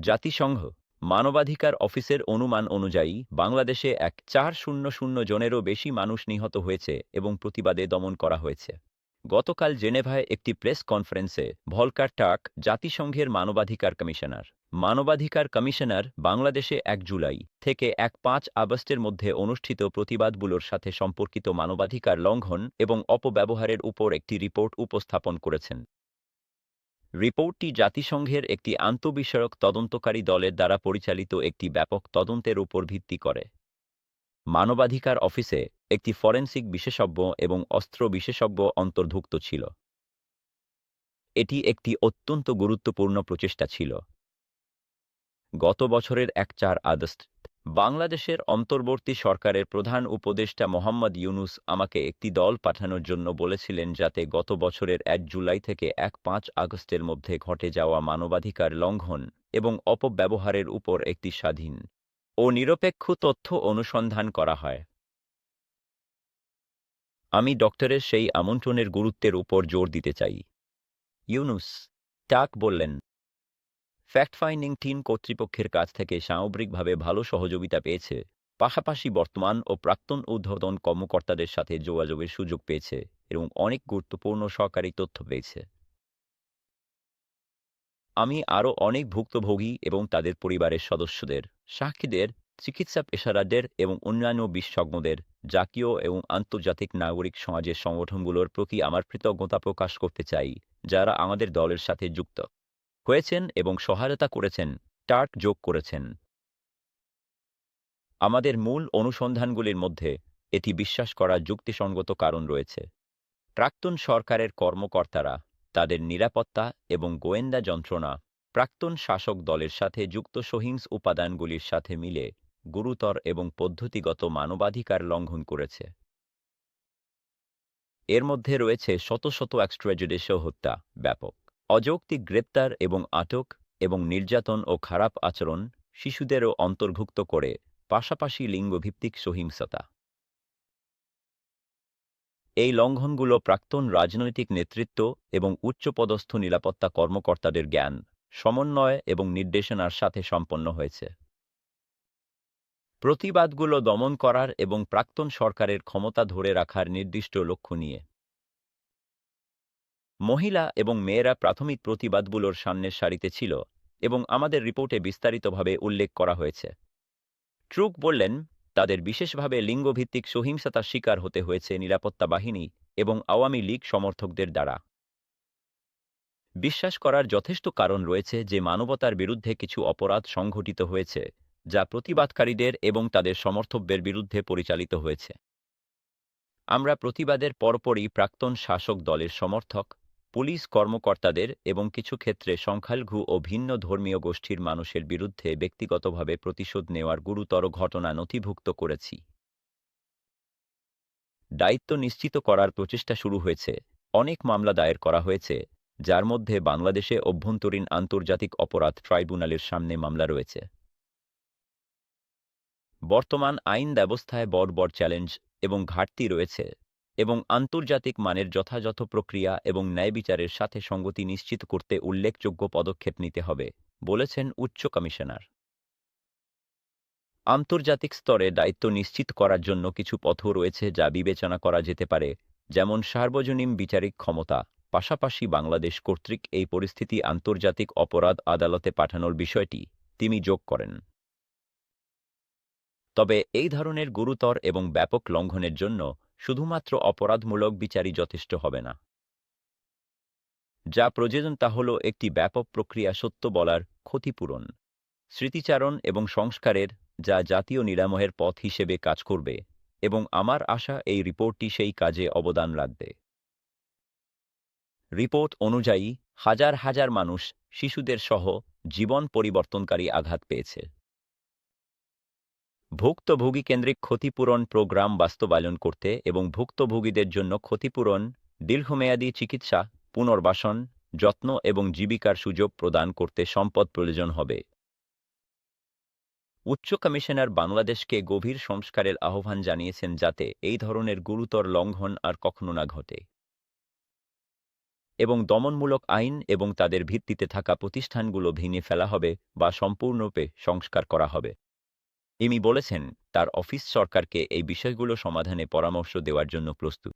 জাতিসংঘ, মানবাধিকার অফিসের অনুমান অনুযায়ী, বাংলাদেশে এক চার শূন্য শূন্য জনেরও বেশি মানুষ নিহত হয়েছে এবং প্রতিবাদে দমন করা হয়েছে। গতকাল জেনেভায় একটি প্রেস কনফারেন্সে ভলকার টাক, জাতিসংঘের মানবাধিকার কমিশনার। মানবাধিকার কমিশনার বাংলাদেশে এক জুলাই থেকে এক পাঁচ আগস্টের মধ্যে অনুষ্ঠিত প্রতিবাদগুলোর সাথে সম্পর্কিত মানবাধিকার লঙ্ঘন এবং অপব্যবহারের উপর একটি রিপোর্ট উপস্থাপন করেছেন। রিপোর্টটি জাতিসংঘের একটি আন্তঃবিষয়ক তদন্তকারী দলের দ্বারা পরিচালিত একটি ব্যাপক তদন্তের উপর ভিত্তি করে। মানবাধিকার অফিসে একটি ফরেন্সিক বিশেষজ্ঞ এবং অস্ত্র বিশেষজ্ঞ অন্তর্ভুক্ত ছিল। এটি একটি অত্যন্ত গুরুত্বপূর্ণ প্রচেষ্টা ছিল। গত বছরের এক চার আগস্ট বাংলাদেশের অন্তর্বর্তী সরকারের প্রধান উপদেষ্টা মোহাম্মদ ইউনুস আমাকে একটি দল পাঠানোর জন্য বলেছিলেন যাতে গত বছরের এক জুলাই থেকে এক পাঁচ আগস্টের মধ্যে ঘটে যাওয়া মানবাধিকার লঙ্ঘন এবং অপব্যবহারের উপর একটি স্বাধীন ও নিরপেক্ষ তথ্য অনুসন্ধান করা হয়। আমি ডক্টরের সেই আমন্ত্রণের গুরুত্বের উপর জোর দিতে চাই। ইউনুস, টাক বললেন ফ্যাক্ট ফাইন্ডিং টিম কর্তৃপক্ষের কাছ থেকে সামগ্রিকভাবে ভালো সহযোগিতা পেয়েছে, পাশাপাশি বর্তমান ও প্রাক্তন উদ্বোধন কর্মকর্তাদের সাথে যোগাযোগের সুযোগ পেয়েছে এবং অনেক গুরুত্বপূর্ণ সরকারি তথ্য পেয়েছে। আমি আরও অনেক ভুক্তভোগী এবং তাদের পরিবারের সদস্যদের, সাক্ষীদের, চিকিৎসা পেশাদারদের এবং অন্যান্য বিশেষজ্ঞদের, জাতীয় এবং আন্তর্জাতিক নাগরিক সমাজের সংগঠনগুলোর প্রতি আমার কৃতজ্ঞতা প্রকাশ করতে চাই, যারা আমাদের দলের সাথে যুক্ত। হয়েছেন এবং সহায়তা করেছেন, টার্ক যোগ করেছেন। আমাদের মূল অনুসন্ধানগুলির মধ্যে এটি বিশ্বাস করার যুক্তিসঙ্গত কারণ রয়েছে। প্রাক্তন সরকারের কর্মকর্তারা তাদের নিরাপত্তা এবং গোয়েন্দা যন্ত্রণা প্রাক্তন শাসক দলের সাথে যুক্ত সহিংস উপাদানগুলির সাথে মিলে গুরুতর এবং পদ্ধতিগত মানবাধিকার লঙ্ঘন করেছে। এর মধ্যে রয়েছে শত শত এক্সট্রাজুডিশিয়াল হত্যা ব্যাপক। অযৌক্তিক গ্রেপ্তার এবং আটক এবং নির্যাতন ও খারাপ আচরণ শিশুদেরও অন্তর্ভুক্ত করে, পাশাপাশি লিঙ্গভিত্তিক সহিংসতা। এই লঙ্ঘনগুলো প্রাক্তন রাজনৈতিক নেতৃত্ব এবং উচ্চপদস্থ নিরাপত্তা কর্মকর্তাদের জ্ঞান, সমন্বয় এবং নির্দেশনার সাথে সম্পন্ন হয়েছে। প্রতিবাদগুলো দমন করার এবং প্রাক্তন সরকারের ক্ষমতা ধরে রাখার নির্দিষ্ট লক্ষ্য নিয়ে। মহিলা এবং মেয়েরা প্রাথমিক প্রতিবাদগুলোর সামনের সারিতে ছিল এবং আমাদের রিপোর্টে বিস্তারিতভাবে উল্লেখ করা হয়েছে। ট্রুক বললেন, তাদের বিশেষভাবে লিঙ্গভিত্তিক সহিংসতার শিকার হতে হয়েছে নিরাপত্তা বাহিনী এবং আওয়ামী লীগ সমর্থকদের দ্বারা। বিশ্বাস করার যথেষ্ট কারণ রয়েছে যে মানবতার বিরুদ্ধে কিছু অপরাধ সংঘটিত হয়েছে, যা প্রতিবাদকারীদের এবং তাদের সমর্থকদের বিরুদ্ধে পরিচালিত হয়েছে। আমরা প্রতিবাদের পরপরই প্রাক্তন শাসক দলের সমর্থক পুলিশ কর্মকর্তাদের এবং কিছু ক্ষেত্রে সংখ্যালঘু ও ভিন্ন ধর্মীয় গোষ্ঠীর মানুষের বিরুদ্ধে ব্যক্তিগতভাবে প্রতিশোধ নেওয়ার গুরুতর ঘটনা নথিভুক্ত করেছি। দায়িত্ব নিশ্চিত করার প্রচেষ্টা শুরু হয়েছে। অনেক মামলা দায়ের করা হয়েছে, যার মধ্যে বাংলাদেশে অভ্যন্তরীণ আন্তর্জাতিক অপরাধ ট্রাইব্যুনালের সামনে মামলা রয়েছে। বর্তমান আইন ব্যবস্থায় বড় বড় চ্যালেঞ্জ এবং ঘাটতি রয়েছে। এবং আন্তর্জাতিক মানের যথাযথ প্রক্রিয়া এবং ন্যায় বিচারের সাথে সঙ্গতি নিশ্চিত করতে উল্লেখযোগ্য পদক্ষেপ নিতে হবে, বলেছেন উচ্চ কমিশনার। আন্তর্জাতিক স্তরে দায়িত্ব নিশ্চিত করার জন্য কিছু পথও রয়েছে যা বিবেচনা করা যেতে পারে, যেমন সার্বজনীন বিচারিক ক্ষমতা, পাশাপাশি বাংলাদেশ কর্তৃক এই পরিস্থিতি আন্তর্জাতিক অপরাধ আদালতে পাঠানোর বিষয়টি তিনি যোগ করেন। তবে এই ধরনের গুরুতর এবং ব্যাপক লঙ্ঘনের জন্য শুধুমাত্র অপরাধমূলক বিচারই যথেষ্ট হবে না। যা প্রয়োজন তা হল একটি ব্যাপক প্রক্রিয়া সত্য বলার ক্ষতিপূরণ, স্মৃতিচারণ এবং সংস্কারের, যা জাতীয় নিরাময়ের পথ হিসেবে কাজ করবে এবং আমার আশা এই রিপোর্টটি সেই কাজে অবদান রাখবে। রিপোর্ট অনুযায়ী, হাজার হাজার মানুষ শিশুদের সহ জীবন পরিবর্তনকারী আঘাত পেয়েছে। ভুক্তভোগী কেন্দ্রিক ক্ষতিপূরণ প্রোগ্রাম বাস্তবায়ন করতে এবং ভুক্তভোগীদের জন্য ক্ষতিপূরণ, দীর্ঘমেয়াদী চিকিৎসা, পুনর্বাসন, যত্ন এবং জীবিকার সুযোগ প্রদান করতে সম্পদ প্রয়োজন হবে। উচ্চ কমিশনার বাংলাদেশকে গভীর সংস্কারের আহ্বান জানিয়েছেন যাতে এই ধরনের গুরুতর লঙ্ঘন আর কখনো না ঘটে। এবং দমনমূলক আইন এবং তাদের ভিত্তিতে থাকা প্রতিষ্ঠানগুলো ভেঙে ফেলা হবে বা সম্পূর্ণরূপে সংস্কার করা হবে। ইমি বলেছেন তার অফিস সরকারকে এই বিষয়গুলো সমাধানে পরামর্শ দেওয়ার জন্য প্রস্তুত।